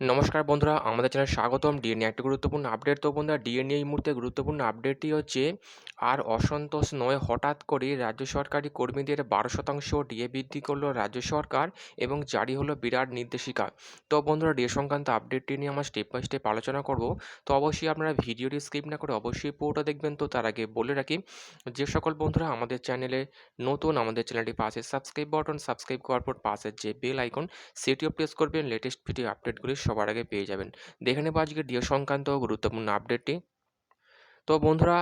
নমস্কার বন্ধুরা, আমাদের চ্যানেল স্বাগতম। ডিএ নিয়ে একটি গুরুত্বপূর্ণ আপডেট। তো বন্ধুরা ডিএ নিয়ে এই মুহূর্তে গুরুত্বপূর্ণ আপডেটটি হচ্ছে, আর অসন্তোষ নয়, হঠাৎ করে রাজ্য সরকারি কর্মীদের বারো শতাংশ ডিএ বৃদ্ধি করল রাজ্য সরকার এবং জারি হলো বিরাট নির্দেশিকা। তো বন্ধুরা ডিএ সংক্রান্ত আপডেটটি নিয়ে আমরা স্টেপ বাই স্টেপ আলোচনা করব। তো অবশ্যই আপনারা ভিডিওটি স্কিপ না করে অবশ্যই পুরোটা দেখবেন। তো তার আগে বলে রাখি, যে সকল বন্ধুরা আমাদের চ্যানেলে নতুন, আমাদের চ্যানেলটি পাশে সাবস্ক্রাইব বাটন সাবস্ক্রাইব করার পর পাশের যে বেল আইকন সেটিও প্রেস করবেন। লেটেস্ট ভিডিও আপডেটগুলি সবার আগে পেয়ে যাবেন। দেখে নেব আজকে ডিও সংক্রান্ত গুরুত্বপূর্ণ আপডেটটি তো বন্ধুরা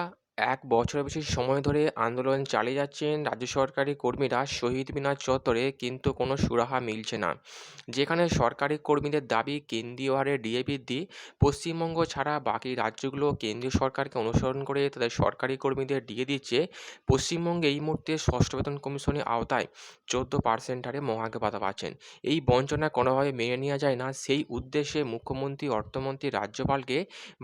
এক বছরের বেশি সময় ধরে আন্দোলন চালিয়ে যাচ্ছেন রাজ্য সরকারি কর্মীরা শহীদ মিনার চত্বরে, কিন্তু কোনো সুরাহা মিলছে না। যেখানে সরকারি কর্মীদের দাবি, কেন্দ্রীয় হারে ডিএ বৃদ্ধি, পশ্চিমবঙ্গ ছাড়া বাকি রাজ্যগুলো কেন্দ্রীয় সরকারকে অনুসরণ করে তাদের সরকারি কর্মীদের ডিএ দিচ্ছে, পশ্চিমবঙ্গে এই মুহূর্তে ষষ্ঠ বেতন কমিশনের আওতায় চোদ্দ পার্সেন্ট হারে মহাকে ভাতা পাচ্ছেন। এই বঞ্চনা কোনোভাবে মেনে নেওয়া যায় না, সেই উদ্দেশ্যে মুখ্যমন্ত্রী, অর্থমন্ত্রী রাজ্যপালকে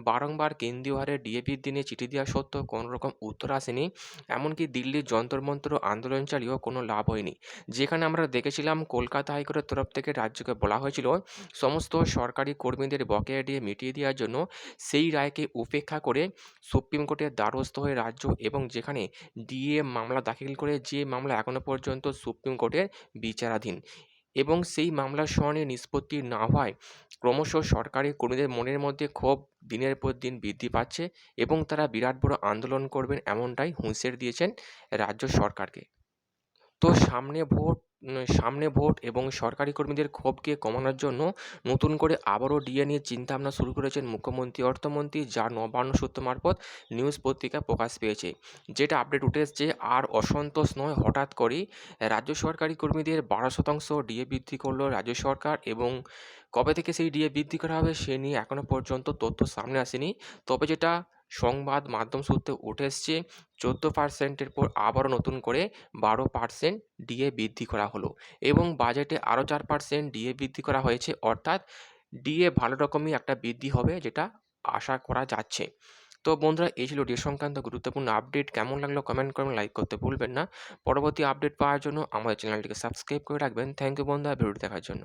বারংবার কেন্দ্রীয় হারে ডিএ বৃদ্ধি নিয়ে চিঠি দেওয়া সত্ত্বেও কোনো রকম উত্তর আসেনি। এমনকি দিল্লির যন্তর মন্ত্র আন্দোলন চালিয়েও কোনো লাভ হয়নি। যেখানে আমরা দেখেছিলাম কলকাতা হাইকোর্টের তরফ থেকে রাজ্যকে বলা হয়েছিল, সমস্ত সরকারি কর্মীদের বকেয়া দিয়ে মিটিয়ে দেওয়ার জন্য সেই রায়কে উপেক্ষা করে সুপ্রিম কোর্টের দ্বারস্থ হয়ে রাজ্য এবং যেখানে ডিএ মামলা দাখিল করে যে মামলা এখনও পর্যন্ত সুপ্রিম কোর্টের বিচারাধীন। এবং সেই মামলার শুনানি নিষ্পত্তি না হওয়ায় ক্রমশ সরকারি কর্মীদের মনের মধ্যে ক্ষোভ দিনের পর দিন বৃদ্ধি পাচ্ছে এবং তারা বিরাট বড় আন্দোলন করবেন এমনটাই হুঁশিয়ারি দিয়েছেন রাজ্য সরকারকে। তো সামনে ভোট সামনে ভোট এবং সরকারি কর্মীদের ক্ষোভকে কমানোর জন্য নতুন করে আবারও ডিএ নিয়ে চিন্তাভাবনা শুরু করেছেন মুখ্যমন্ত্রী, অর্থমন্ত্রী যা নবান্ন সূত্র মারফত নিউজ পত্রিকা প্রকাশ পেয়েছে। যেটা আপডেট উঠে এসছে, আর অসন্তোষ নয়, হঠাৎ করেই রাজ্য সরকারি কর্মীদের বারো শতাংশ ডিএ বৃদ্ধি করল রাজ্য সরকার এবং কবে থেকে সেই ডিএ বৃদ্ধি করা হবে সে নিয়ে এখনও পর্যন্ত তথ্য সামনে আসেনি। তবে যেটা সংবাদ মাধ্যম সূত্রে উঠে এসছে, চোদ্দ পার্সেন্টের পর আবারও নতুন করে বারো পার্সেন্ট ডিএ বৃদ্ধি করা হলো এবং বাজেটে আরও চার পার্সেন্ট ডিএ বৃদ্ধি করা হয়েছে। অর্থাৎ ডিএ ভালো রকমই একটা বৃদ্ধি হবে যেটা আশা করা যাচ্ছে। তো বন্ধুরা, এই ছিল ডিএ সংক্রান্ত গুরুত্বপূর্ণ আপডেট। কেমন লাগল কমেন্ট করবেন লাইক করতে ভুলবেন না। পরবর্তী আপডেট পাওয়ার জন্য আমাদের চ্যানেলটিকে সাবস্ক্রাইব করে রাখবেন। থ্যাংক ইউ বন্ধুরা ভিডিও দেখার জন্য।